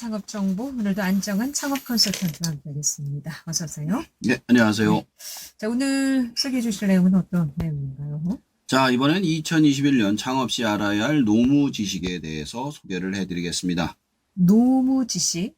창업 정보 오늘도 안정한 창업 컨설턴트와 함께하겠습니다. 어서 오세요. 네, 안녕하세요. 자 오늘 소개해 주실 내용은 어떤 내용인가요? 자, 이번엔 2021년 창업 시 알아야 할 노무 지식에 대해서 소개를 해드리겠습니다. 노무 지식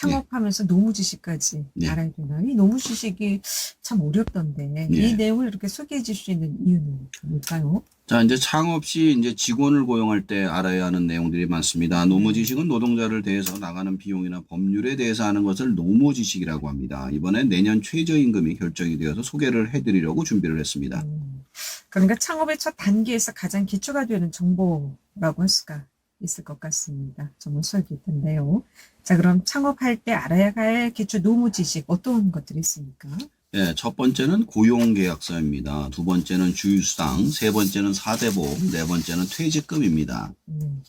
창업하면서 노무 지식까지 네. 알아야 되나요? 이 노무 지식이 참 어렵던데 네. 이 내용을 이렇게 소개해 줄 수 있는 이유는 뭘까요? 자, 이제 창업 시 이제 직원을 고용할 때 알아야 하는 내용들이 많습니다. 노무 지식은 노동자를 대해서 나가는 비용이나 법률에 대해서 하는 것을 노무 지식이라고 합니다. 이번엔 내년 최저임금이 결정이 되어서 소개를 해드리려고 준비를 했습니다. 음, 그러니까 창업의 첫 단계에서 가장 기초가 되는 정보라고 할 수가 있을 것 같습니다. 정말 수월 깊은데요. 자, 그럼 창업할 때 알아야 할 기초 노무 지식 어떤 것들이 있습니까? 네, 첫 번째는 고용계약서입니다. 두 번째는 주유수당, 세 번째는 사대보험, 네 번째는 퇴직금입니다. 음.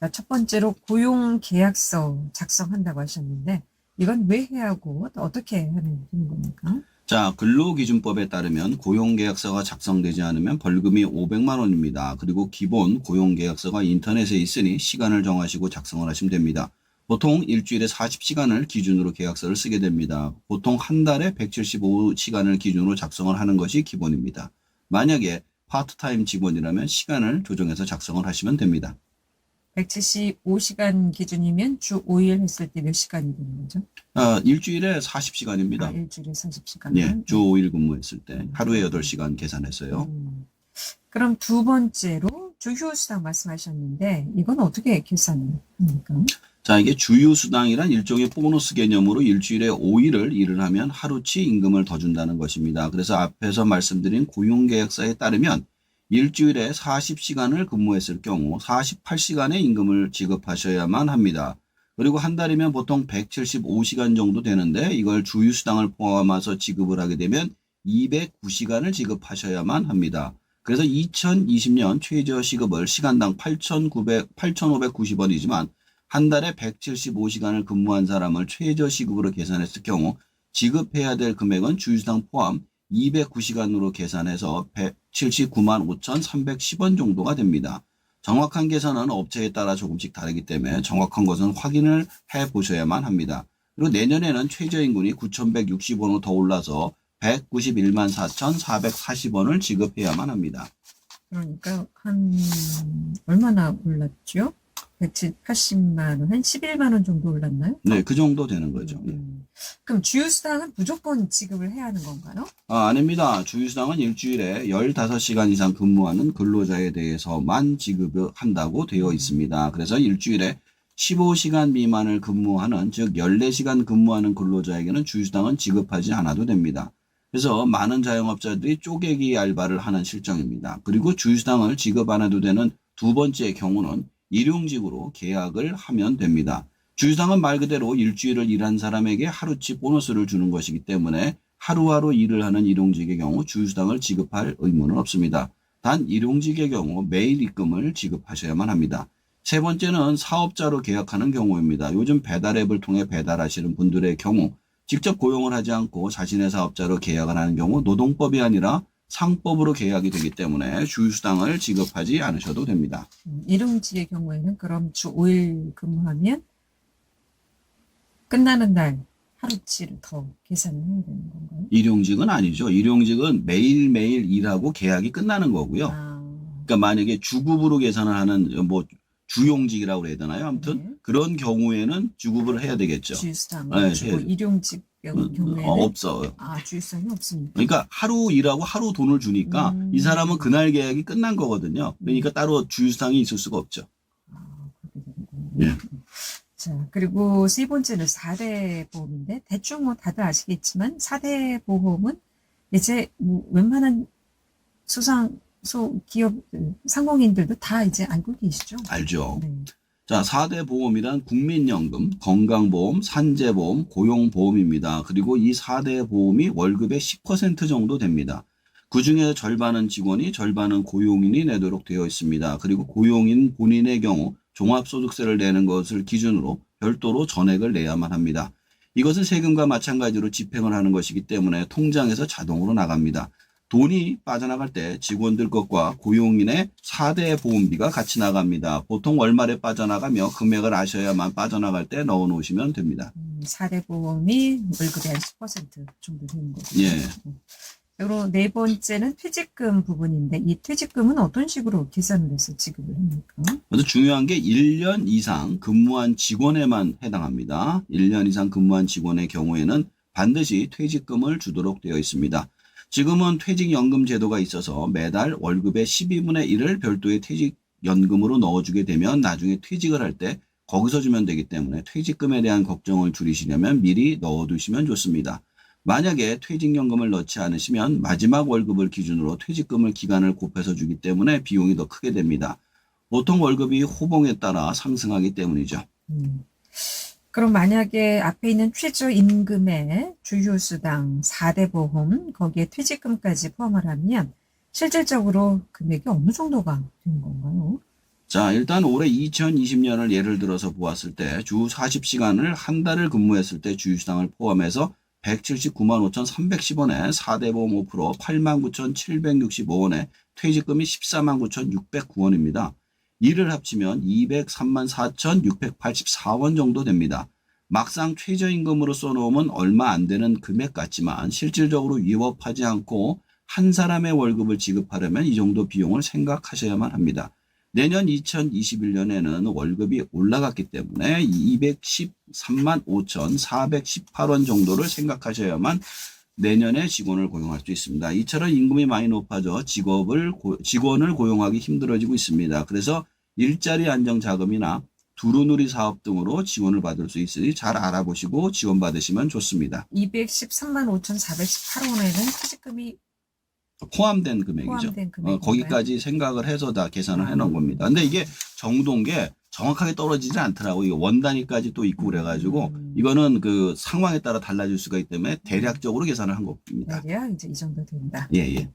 자, 첫 번째로 고용 계약서 작성한다고 하셨는데 이건 왜 해야 하고 또 어떻게 하는 겁니까? 자, 근로기준법에 따르면 고용계약서가 작성되지 않으면 벌금이 500만 원입니다. 그리고 기본 고용계약서가 인터넷에 있으니 시간을 정하시고 작성을 하시면 됩니다. 보통 일주일에 40시간을 기준으로 계약서를 쓰게 됩니다. 보통 한 달에 175시간을 기준으로 작성을 하는 것이 기본입니다. 만약에 파트타임 직원이라면 시간을 조정해서 작성을 하시면 됩니다. 175시간 기준이면 주 5일 했을 때 몇 시간이 되는 거죠? 아, 일주일에 40시간입니다. 아, 일주일에 40시간. 예, 주 5일 근무했을 때 하루에 8시간 계산했어요. 음. 그럼 두 번째로 주휴수당 말씀하셨는데 이건 어떻게 계산을 합니까? 자, 이게 주유수당이란 일종의 보너스 개념으로 일주일에 5일을 일을 하면 하루치 임금을 더 준다는 것입니다. 그래서 앞에서 말씀드린 고용계약서에 따르면 일주일에 40시간을 근무했을 경우 48시간의 임금을 지급하셔야만 합니다. 그리고 한 달이면 보통 175시간 정도 되는데 이걸 주유수당을 포함해서 지급을 하게 되면 209시간을 지급하셔야만 합니다. 그래서 2020년 최저 시급을 시간당 8,900, 8,590원이지만 한 달에 175시간을 근무한 사람을 최저 시급으로 계산했을 경우 지급해야 될 금액은 주유수당 포함 209시간으로 계산해서 179만 5,310원 정도가 됩니다. 정확한 계산은 업체에 따라 조금씩 다르기 때문에 정확한 것은 확인을 해 보셔야만 합니다. 그리고 내년에는 최저임금이 9,160원으로 더 올라서 191만 4,440원을 지급해야만 합니다. 그러니까 한 얼마나 올랐죠? 180만 원, 한 11만 원 정도 올랐나요? 네, 그 정도 되는 거죠. 예. 음. 그럼 주휴수당은 무조건 지급을 해야 하는 건가요? 아, 아닙니다. 주유수당은 일주일에 15시간 이상 근무하는 근로자에 대해서만 지급을 한다고 되어 있습니다. 그래서 일주일에 15시간 미만을 근무하는, 즉 14시간 근무하는 근로자에게는 주유수당은 지급하지 않아도 됩니다. 그래서 많은 자영업자들이 쪼개기 알바를 하는 실정입니다. 그리고 주유수당을 지급 안 해도 되는 두 번째 경우는 일용직으로 계약을 하면 됩니다. 주유수당은 말 그대로 일주일을 일한 사람에게 하루치 보너스를 주는 것이기 때문에 하루하루 일을 하는 일용직의 경우 주유수당을 지급할 의무는 없습니다. 단 일용직의 경우 매일 입금을 지급하셔야만 합니다. 세 번째는 사업자로 계약하는 경우입니다. 요즘 배달앱을 통해 배달하시는 분들의 경우 직접 고용을 하지 않고 자신의 사업자로 계약을 하는 경우 노동법이 아니라 상법으로 계약이 되기 때문에 주유수당을 지급하지 않으셔도 됩니다. 음, 일용직의 경우에는 그럼 주 5일 근무하면 끝나는 날 하루치를 더 계산을 해야 되는 건가요? 일용직은 아니죠. 일용직은 매일매일 일하고 계약이 끝나는 거고요. 아, 그러니까 만약에 주급으로 계산을 하는 뭐 주용직이라고 그래야 되나요? 아무튼 네. 그런 경우에는 주급을 해야 되겠죠. 주휴수당 네, 주고 네. 일용직 어, 경우에는 어, 없어. 아 주휴수당이 없습니다. 그러니까 하루 일하고 하루 돈을 주니까 음. 이 사람은 그날 계약이 끝난 거거든요. 그러니까 따로 주유수당이 있을 수가 없죠. 아. 예. 자, 그리고 세 번째는 4대 보험인데, 대충 뭐 다들 아시겠지만, 4대 보험은 이제 뭐 웬만한 소상, 소, 기업, 상공인들도 다 이제 알고 계시죠? 알죠. 네. 자, 4대 보험이란 국민연금, 건강보험, 산재보험, 고용보험입니다. 그리고 이 4대 보험이 월급의 10% 정도 됩니다. 그 중에 절반은 직원이, 절반은 고용인이 내도록 되어 있습니다. 그리고 고용인 본인의 경우 종합소득세를 내는 것을 기준으로 별도로 전액을 내야만 합니다. 이것은 세금과 마찬가지로 집행을 하는 것이기 때문에 통장에서 자동으로 나갑니다. 돈이 빠져나갈 때 직원들 것과 고용인의 4대 보험비가 같이 나갑니다. 보통 월말에 빠져나가며 금액을 아셔야만 빠져나갈 때 넣어 놓으시면 됩니다. 음, 4대 보험이 월급의 한10% 정도 되는 거죠. 예. 그리고 네 번째는 퇴직금 부분인데 이 퇴직금은 어떤 식으로 계산을 해서 지급을 합니까? 그래서 중요한 게 1년 이상 근무한 직원에만 해당합니다. 1년 이상 근무한 직원의 경우에는 반드시 퇴직금을 주도록 되어 있습니다. 지금은 퇴직연금 제도가 있어서 매달 월급의 12분의 1을 별도의 퇴직연금으로 넣어주게 되면 나중에 퇴직을 할 때 거기서 주면 되기 때문에 퇴직금에 대한 걱정을 줄이시려면 미리 넣어두시면 좋습니다. 만약에 퇴직연금을 넣지 않으시면 마지막 월급을 기준으로 퇴직금을 기간을 곱해서 주기 때문에 비용이 더 크게 됩니다. 보통 월급이 호봉에 따라 상승하기 때문이죠. 음. 그럼 만약에 앞에 있는 최저 임금에 주휴 수당, 4대 보험, 거기에 퇴직금까지 포함을 하면 실질적으로 금액이 어느 정도가 되는 건가요? 자, 일단 올해 2020년을 예를 들어서 보았을 때 주 40시간을 한 달을 근무했을 때 주휴수당을 포함해서 179만 5,310원에 4대 보험 5% 89,765원에 퇴직금이 14만 9,609원입니다. 이를 합치면 203만 4,684원 정도 됩니다. 막상 최저임금으로 써놓으면 얼마 안 되는 금액 같지만 실질적으로 위협하지 않고 한 사람의 월급을 지급하려면 이 정도 비용을 생각하셔야만 합니다. 내년 2021년에는 월급이 올라갔기 때문에 213만 5,418원 정도를 생각하셔야만 내년에 직원을 고용할 수 있습니다. 이처럼 임금이 많이 높아져 직업을 고- 직원을 고용하기 힘들어지고 있습니다. 그래서 일자리 안정 자금이나 두루누리 사업 등으로 지원을 받을 수 있으니 잘 알아보시고 지원 받으시면 좋습니다. 213만 5,418원에는 퇴직금이 포함된 금액이죠. 포함된? 어, 거기까지 생각을 해서 다 계산을 해놓은 겁니다. 근데 이게 게 정확하게 떨어지지 않더라고. 이거 원 단위까지 또 있고 그래가지고 음. 이거는 그 상황에 따라 달라질 수가 있기 때문에 대략적으로 계산을 한 겁니다. 대략 이제 이 정도 된다. 예, 예.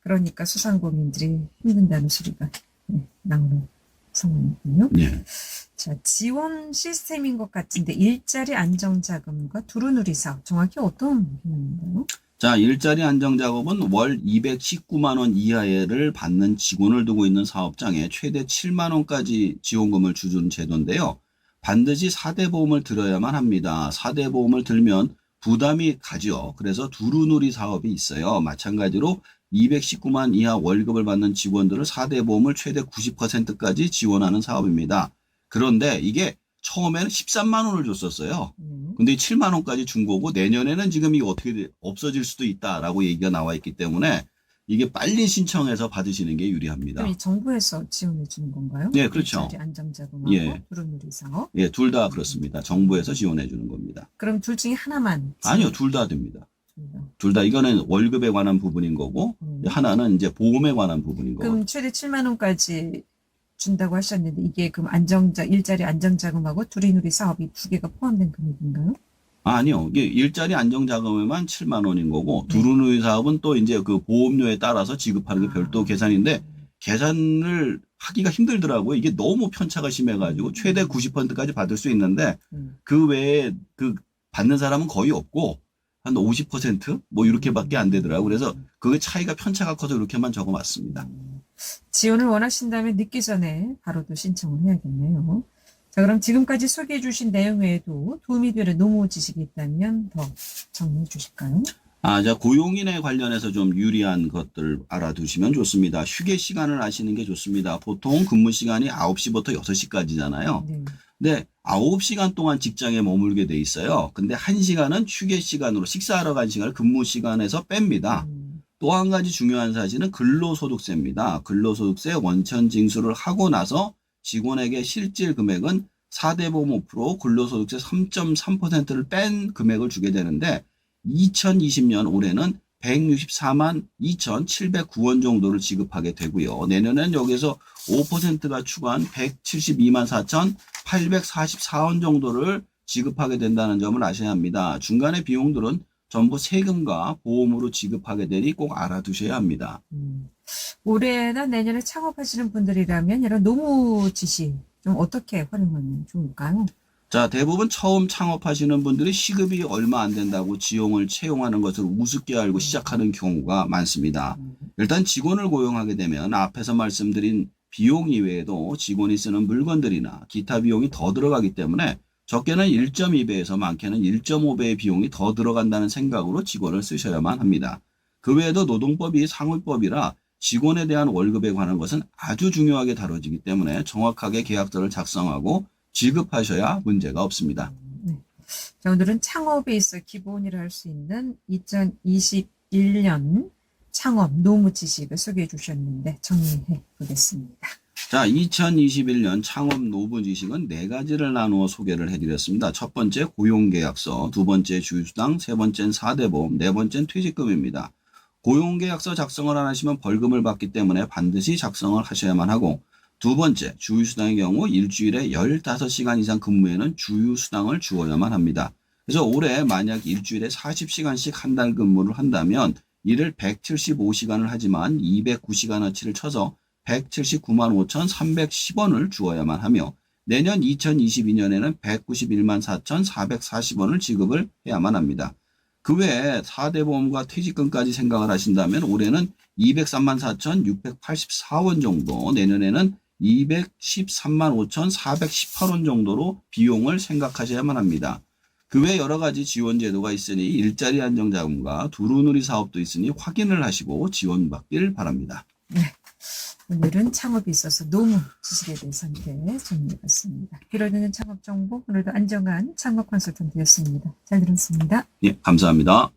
그러니까 수상공인들이 힘든다는 소리가 네, 나오는 상황이군요. 예. 자, 지원 시스템인 것 같은데 일자리 안정자금과 두루누리 사업 정확히 어떤 개념인가요? 자, 일자리 안정 작업은 월 219만 원 이하를 받는 직원을 두고 있는 사업장에 최대 7만 원까지 지원금을 주는 제도인데요. 반드시 4대 보험을 들어야만 합니다. 4대 보험을 들면 부담이 가죠. 그래서 두루누리 사업이 있어요. 마찬가지로 219만 이하 월급을 받는 직원들을 4대 보험을 최대 90%까지 지원하는 사업입니다. 그런데 이게 처음에는 13만 원을 줬었어요. 네. 근데 7만 원까지 준 거고 내년에는 지금 이게 어떻게 돼- 없어질 수도 있다라고 얘기가 나와 있기 때문에 이게 빨리 신청해서 받으시는 게 유리합니다. 그럼 이 정부에서 지원해 주는 건가요? 네, 그렇죠. 안정자금하고 예. 두루누리 사업. 예, 둘 다 그렇습니다. 정부에서 지원해 주는 겁니다. 그럼 둘 중에 하나만 아니요, 둘 다 됩니다. 둘 다 이거는 월급에 관한 부분인 거고 음. 하나는 이제 보험에 관한 부분인 거고. 그럼 최대 7만 원까지 준다고 하셨는데 이게 그럼 안정자 일자리 안정자금하고 두루누리 사업이 두 개가 포함된 금액인가요? 아니요. 이게 일자리 안정 자금에만 7만 원인 거고 네. 두루누리 사업은 또 이제 그 보험료에 따라서 지급하는 게 별도 아. 계산인데 계산을 하기가 힘들더라고요. 이게 너무 편차가 심해가지고 최대 90%까지 받을 수 있는데 음. 그 외에 그 받는 사람은 거의 없고 한 50%뭐 이렇게밖에 안 되더라고요. 그래서 그 차이가 편차가 커서 이렇게만 적어놨습니다. 지원을 원하신다면 늦기 전에 바로도 신청을 해야겠네요. 자, 그럼 지금까지 소개해 주신 내용 외에도 도움이 되는 노무 지식이 있다면 더 정리해 주실까요? 아, 자, 고용인에 관련해서 좀 유리한 것들 알아두시면 좋습니다. 휴게 시간을 아시는 게 좋습니다. 보통 근무 시간이 9시부터 6시까지잖아요. 네. 근데 9시간 동안 직장에 머물게 돼 있어요. 근데 1시간은 휴게 시간으로 식사하러 간 시간을 근무 시간에서 뺍니다. 음, 또한 가지 중요한 사실은 근로소득세입니다. 근로소득세 원천 징수를 하고 나서 직원에게 실질 금액은 4대 보험 5% 근로소득세 3.3%를 뺀 금액을 주게 되는데 2020년 올해는 164만 2,709원 정도를 지급하게 되고요. 내년엔 여기서 5%가 추가한 172만 4,844원 정도를 지급하게 된다는 점을 아셔야 합니다. 중간의 비용들은 전부 세금과 보험으로 지급하게 되니 꼭 알아두셔야 합니다. 음. 올해나 내년에 창업하시는 분들이라면 이런 노무 지식 좀 어떻게 활용하면 좋을까요? 자, 대부분 처음 창업하시는 분들이 시급이 얼마 안 된다고 지용을 채용하는 것을 우습게 알고 시작하는 경우가 많습니다. 일단 직원을 고용하게 되면 앞에서 말씀드린 비용 이외에도 직원이 쓰는 물건들이나 기타 비용이 더 들어가기 때문에 적게는 1.2배에서 많게는 1.5배의 비용이 더 들어간다는 생각으로 직원을 쓰셔야만 합니다. 그 외에도 노동법이 상위법이라 직원에 대한 월급에 관한 것은 아주 중요하게 다뤄지기 때문에 정확하게 계약서를 작성하고 지급하셔야 문제가 없습니다. 네. 자, 오늘은 창업에 있어 기본이라 할 수 있는 2021년 창업 노무 지식을 소개해 주셨는데 정리해 보겠습니다. 자, 2021년 창업 노부 지식은 네 가지를 나누어 소개를 해드렸습니다. 첫 번째 고용계약서, 두 번째 주휴수당, 세 번째는 4대 보험, 네 번째는 퇴직금입니다. 고용계약서 작성을 안 하시면 벌금을 받기 때문에 반드시 작성을 하셔야만 하고 두 번째 주휴수당의 경우 일주일에 15시간 이상 근무에는 주휴수당을 주어야만 합니다. 그래서 올해 만약 일주일에 40시간씩 한 달 근무를 한다면 이를 175시간을 하지만 209시간어치를 쳐서 179만 5,310원을 주어야만 하며 내년 2022년에는 191만 4,440원을 지급을 해야만 합니다. 그 외에 4대 보험과 퇴직금까지 생각을 하신다면 올해는 203만 4,684원 정도, 내년에는 213만 5,418원 정도로 비용을 생각하셔야만 합니다. 그 외 여러 가지 지원 제도가 있으니 일자리 안정 자금과 두루누리 사업도 있으니 확인을 하시고 지원받길 바랍니다. 오늘은 창업에 있어서 노무 지식에 대해서 함께 정리해 봤습니다. 길어지는 창업 정보 오늘도 안정한 창업 컨설턴트였습니다. 잘 들었습니다. 예, 감사합니다.